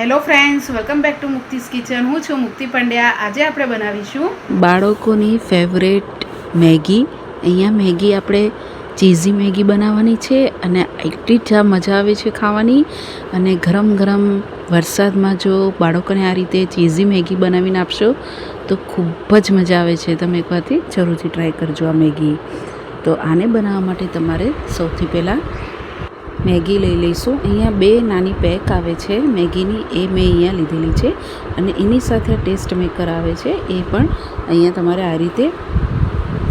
Hello friends welcome back to Mukti's kitchen હું છું મુક્તિ પંડ્યા. આજે આપણે બનાવીશું બાળકોની ફેવરેટ મેગી. અહીંયા મેગી આપણે ચીઝી મેગી બનાવવાની છે અને એટલી જ મજા આવે છે ખાવાની. અને ગરમ ગરમ વરસાદમાં જો બાળકોને આ રીતે ચીઝી મેગી બનાવીને આપશો, તો ખૂબ જ મજા આવે છે. તમે એકવારથી જરૂરથી ટ્રાય કરજો આ મેગી. તો આને બનાવવા માટે તમારે સૌથી પહેલાં મેગી લઈ લઈશું. અહીંયા બે નાની પેક આવે છે. મેગીની એ મેં અહીંયા લીધેલી છે અને એની સાથે ટેસ્ટ મેકર આવે છે. એ પણ અહીંયા તમારે આ રીતે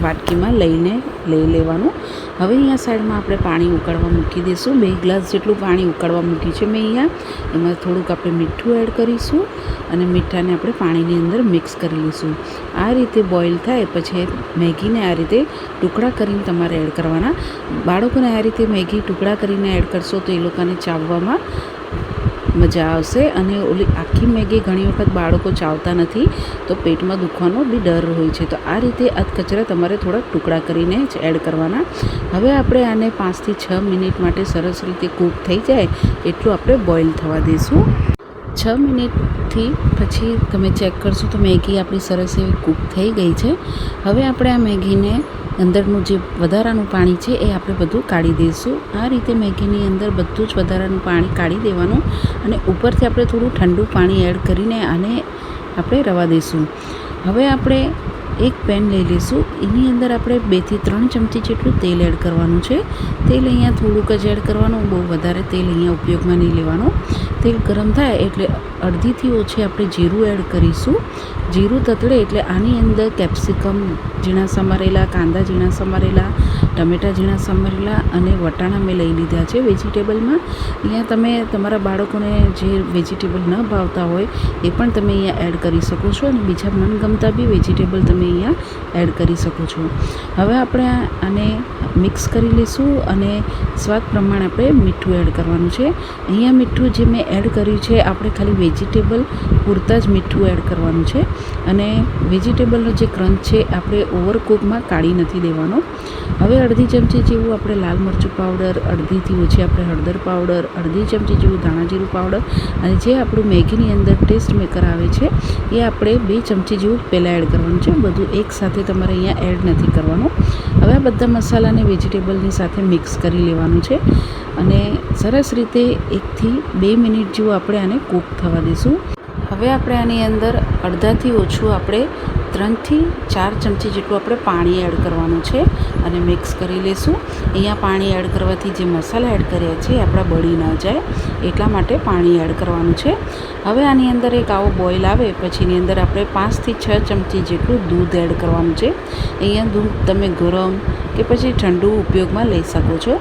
વાટકીમાં લઈને લઈ લેવાનું. હવે અહીંયા સાઈડમાં આપણે પાણી ઉકાળવા મૂકી દઈશું બે ગ્લાસ જેટલું પાણી ઉકાળવા મૂક્યું છે મેં અહીંયા. એમાં થોડુંક આપણે મીઠું એડ કરીશું અને મીઠાને આપણે પાણીની અંદર મિક્સ કરી લઈશું. આ રીતે બોઇલ થાય પછી મેગીને આ રીતે ટુકડા કરીને તમારે એડ કરવાના. બાળકોને આ રીતે મેગી ટુકડા કરીને એડ કરશો તો એ લોકોને ચાવવામાં મજા આવશે અને ઓલી આખી મેગી ઘણી વખત બાળકો ચાવતા નથી, તો પેટમાં દુખવાનો બી ડર હોય છે. તો આ રીતે અધકચરા તમારે થોડાક ટુકડા કરીને જ એડ કરવાના. હવે આપણે આને પાંચથી છ મિનિટ માટે સરસ રીતે કૂક થઈ જાય, એટલું આપણે બોઇલ થવા દઈશું. છ મિનિટથી પછી તમે ચેક કરશો તો મેગી આપણી સરસ એવી કૂક થઈ ગઈ છે. હવે આપણે આ મેગીને અંદરનું જે વધારાનું પાણી છે એ આપણે બધું કાઢી દઈશું. આ રીતે મેગીની અંદર બધું જ વધારાનું પાણી કાઢી દેવાનું અને ઉપરથી આપણે થોડું ઠંડુ પાણી એડ કરીને આને આપણે રવા દઈશું. હવે આપણે એક પેન લઈ લઈશું. એની અંદર આપણે બેથી ત્રણ ચમચી જેટલું તેલ એડ કરવાનું છે. તેલ અહીંયા થોડુંક જ એડ કરવાનું. બહુ વધારે તેલ અહીંયા ઉપયોગમાં નહીં લેવાનું. તેલ ગરમ થાય એટલે અડધીથી ઓછી આપણે જીરું એડ કરીશું. જીરું તતડે એટલે આની અંદર કેપ્સિકમ, ઝીણા સમારેલા, કાંદા ઝીણા સમારેલા, ટમેટાં ઝીણા સમારેલા અને વટાણા મેં લઈ લીધા છે વેજીટેબલમાં. અહીંયા તમે તમારા બાળકોને જે વેજીટેબલ ન ભાવતા હોય એ પણ તમે અહીંયા એડ કરી શકો છો અને બીજા મનગમતા બી વેજીટેબલ તમે અહીંયા એડ કરી શકો છો. હવે આપણે આને મિક્સ કરી લઈશું અને સ્વાદ પ્રમાણે આપણે મીઠું એડ કરવાનું છે. અહીંયા મીઠું જે મેં એડ કર્યું છે, આપણે ખાલી વેજીટેબલ પૂરતા જ મીઠું એડ કરવાનું છે. અને વેજીટેબલનો જે ક્રંચ છે, આપણે ઓવરકૂકમાં કાઢી નથી દેવાનો. હવે અડધી ચમચી જેવું આપણે લાલ મરચું પાવડર અડધીથી ઓછી આપણે હળદર પાવડર અડધી ચમચી જેવું ધાણાજીરું પાવડર અને જે આપણું મેગીની અંદર ટેસ્ટ મેકર આવે છે, એ આપણે બે ચમચી જેવું પહેલાં એડ કરવાનું છે. બધું એક સાથે તમારે અહીંયા એડ નથી કરવાનું. હવે આ બધા મસાલાને વેજીટેબલની સાથે મિક્સ કરી લેવાનું છે. અને સરસ રીતે એકથી બે મિનિટ જેવું આપણે આને કૂક થવા દઈશું હવે આપણે આની અંદર અડધાથી ઓછું આપણે ત્રણથી ચાર ચમચી જેટલું આપણે પાણી એડ કરવાનું છે અને મિક્સ કરી લઈશું અહીંયા પાણી એડ કરવાથી જે મસાલા એડ કર્યા છે એ આપણા બળી ન જાય, એટલા માટે પાણી એડ કરવાનું છે. હવે આની અંદર એક આવો બોઇલ આવે, પછી એની અંદર આપણે પાંચથી છ ચમચી જેટલું દૂધ એડ કરવાનું છે. અહીંયા દૂધ તમે ગરમ કે પછી ઠંડુ ઉપયોગમાં લઈ શકો છો.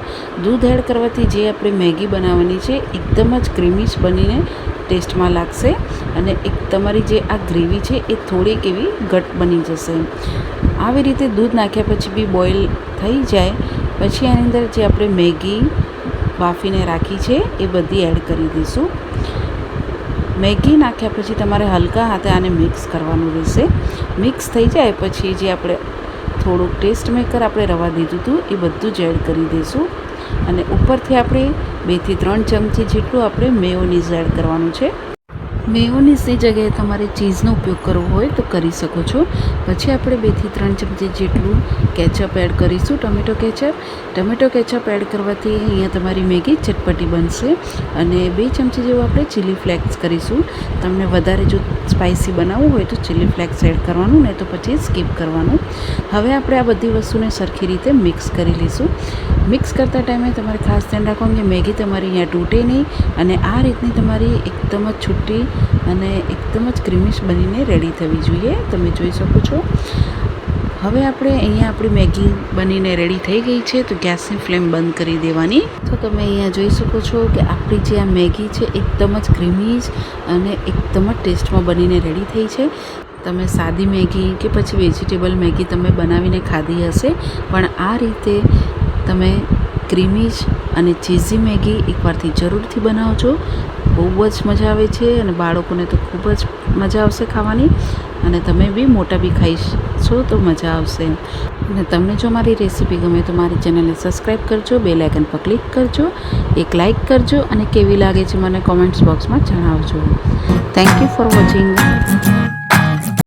દૂધ એડ કરવાથી જે આપણે મેગી બનાવવાની છે, એકદમ જ ક્રીમીશ બનીને ટેસ્ટમાં લાગશે અને એક તમારી જે આ ગ્રેવી છે એ થોડીક એવી ઘટ બની જશે. આવી રીતે દૂધ નાખ્યા પછી બી બોઇલ થઈ જાય. પછી આની અંદર જે આપણે મેગી બાફીને રાખી છે એ બધી એડ કરી દઈશું. મેગી નાખ્યા પછી તમારે હલકા હાથે આને મિક્સ કરવાનું રહેશે. મિક્સ થઈ જાય પછી જે આપણે થોડુંક ટેસ્ટ મેકર આપણે રવા દીધું હતું એ બધું જ એડ કરી દઈશું. અને ઉપરથી આપણે બેથી ત્રણ ચમચી જેટલું આપણે મેયોનીઝ એડ કરવાનું છે. મેયોનીઝની જગ્યાએ તમારે ચીઝનો ઉપયોગ કરવો હોય તો કરી શકો છો. પછી આપણે બેથી ત્રણ ચમચી જેટલું કેચઅપ એડ કરીશું, tomato ketchup. Tomato ketchup add કરવાથી અહીંયા તમારી મેગી ચટપટી બનશે અને બે ચમચી જેવું આપણે ચીલી ફ્લેક્સ કરીશું. તમને વધારે જો સ્પાઇસી બનાવવું હોય તો ચીલી ફ્લેક્સ એડ કરવાનું ને તો પછી સ્કીપ કરવાનું. હવે આપણે આ બધી વસ્તુને સરખી રીતે મિક્સ કરી લઈશું. મિક્સ કરતા ટાઈમે તમારે ખાસ ધ્યાન રાખવાનું કે મેગી તમારી અહીંયા તૂટે નહીં અને આ રીતની તમારી એકદમ જ છૂટી અને એકદમ જ ક્રીમિશ બનીને રેડી થવી જોઈએ. તમે જોઈ શકો છો. હવે આપણે અહીંયા આપણી મેગી બનીને રેડી થઈ ગઈ છે, તો ગેસની ફ્લેમ બંધ કરી દેવાની. તો તમે અહીંયા જોઈ શકો છો કે આપણી જે આ મેગી છે, એકદમ જ ક્રીમીજ અને એકદમ જ ટેસ્ટમાં બનીને રેડી થઈ છે. તમે સાદી મેગી કે પછી વેજીટેબલ મેગી તમે બનાવીને ખાધી હશે, પણ આ રીતે તમે ક્રીમીજ અને ચીઝી મેગી એકવારથી જરૂરથી બનાવજો. બહુ જ મજા આવે છે અને બાળકોને તો ખૂબ જ મજા આવશે ખાવાની. અને તમે બી મોટા બી ખાઈ છો તો મજા આવશે. અને તમને જો મારી રેસીપી ગમે તો મારી ચેનલને સબસ્ક્રાઈબ કરજો બે લાઇકન પર ક્લિક કરજો, એક લાઇક કરજો અને કેવી લાગે છે મને કોમેન્ટ્સ બોક્સમાં જણાવજો. Thank you for watching